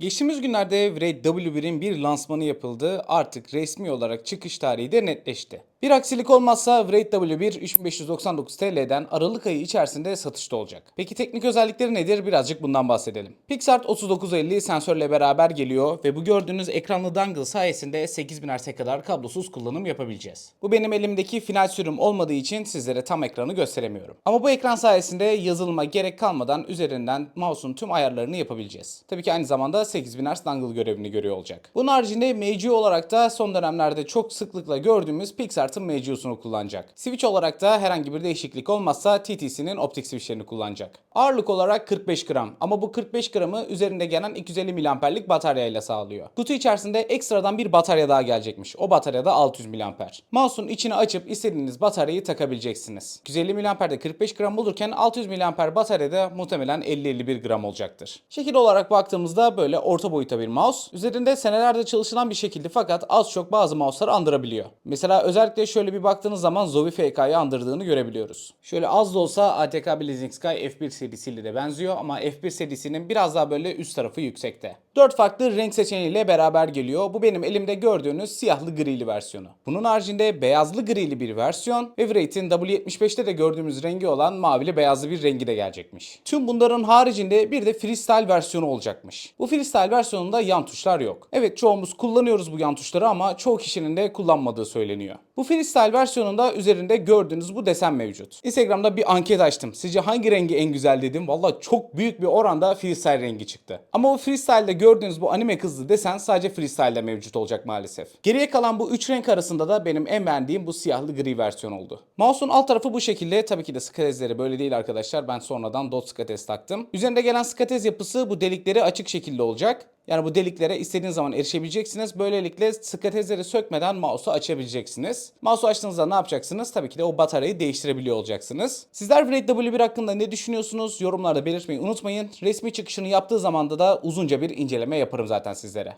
Geçtiğimiz günlerde Wraith W1'in bir lansmanı yapıldı. Artık resmi olarak çıkış tarihi de netleşti. Bir aksilik olmazsa Wraith W1 3599 TL'den Aralık ayı içerisinde satışta olacak. Peki teknik özellikleri nedir? Birazcık bundan bahsedelim. PixArt 3950 sensörle beraber geliyor ve bu gördüğünüz ekranlı dongle sayesinde 8000 Hz'e kadar kablosuz kullanım yapabileceğiz. Bu benim elimdeki final sürüm olmadığı için sizlere tam ekranı gösteremiyorum. Ama bu ekran sayesinde yazılıma gerek kalmadan üzerinden mouse'un tüm ayarlarını yapabileceğiz. Tabii ki aynı zamanda 8000 Hz dongle görevini görüyor olacak. Bunun haricinde MCU olarak da son dönemlerde çok sıklıkla gördüğümüz PixArt'ın MCU'sunu kullanacak. Switch olarak da herhangi bir değişiklik olmazsa TTC'nin optik switchlerini kullanacak. Ağırlık olarak 45 gram ama bu 45 gramı üzerinde gelen 250 miliamperlik bataryayla sağlıyor. Kutu içerisinde ekstradan bir batarya daha gelecekmiş. O batarya da 600 miliamper. Mouse'un içini açıp istediğiniz bataryayı takabileceksiniz. 250 miliamperde 45 gram bulurken 600 miliamper bataryada muhtemelen 50-51 gram olacaktır. Şekil olarak baktığımızda böyle orta boyuta bir mouse. Üzerinde senelerde çalışılan bir şekilde fakat az çok bazı mouse'ları andırabiliyor. Mesela özellikle şöyle bir baktığınız zaman Zowie FK'yı andırdığını görebiliyoruz. Şöyle az da olsa ATK Blazing Sky F1 serisiyle de benziyor ama F1 serisinin biraz daha böyle üst tarafı yüksekte. 4 farklı renk seçeneğiyle beraber geliyor. Bu benim elimde gördüğünüz siyahlı grili versiyonu. Bunun haricinde beyazlı grili bir versiyon ve Wraith'in W75'te de gördüğümüz rengi olan mavili beyazlı bir rengi de gelecekmiş. Tüm bunların haricinde bir de freestyle versiyonu olacakmış. Bu freestyle versiyonunda yan tuşlar yok. Evet çoğumuz kullanıyoruz bu yan tuşları ama çoğu kişinin de kullanmadığı söyleniyor. Bu freestyle versiyonunda üzerinde gördüğünüz bu desen mevcut. Instagram'da bir anket açtım. Sizce hangi rengi en güzel dedim. Valla çok büyük bir oranda freestyle rengi çıktı. Ama bu freestyle'de gördüğünüz bu anime kızlı desen sadece freestyle'de mevcut olacak maalesef. Geriye kalan bu üç renk arasında da benim en beğendiğim bu siyahlı gri versiyon oldu. Mouse'un alt tarafı bu şekilde. Tabii ki de skatezleri böyle değil arkadaşlar. Ben sonradan dot skatez taktım. Üzerinde gelen skatez yapısı bu delikleri açık şekilde olacak. Yani bu deliklere istediğiniz zaman erişebileceksiniz. Böylelikle skatezleri sökmeden mouse'u açabileceksiniz. Mouse'u açtığınızda ne yapacaksınız? Tabii ki de o bataryayı değiştirebiliyor olacaksınız. Sizler Wraith W1 hakkında ne düşünüyorsunuz? Yorumlarda belirtmeyi unutmayın. Resmi çıkışını yaptığı zamanda da uzunca bir inceleme yaparım zaten sizlere.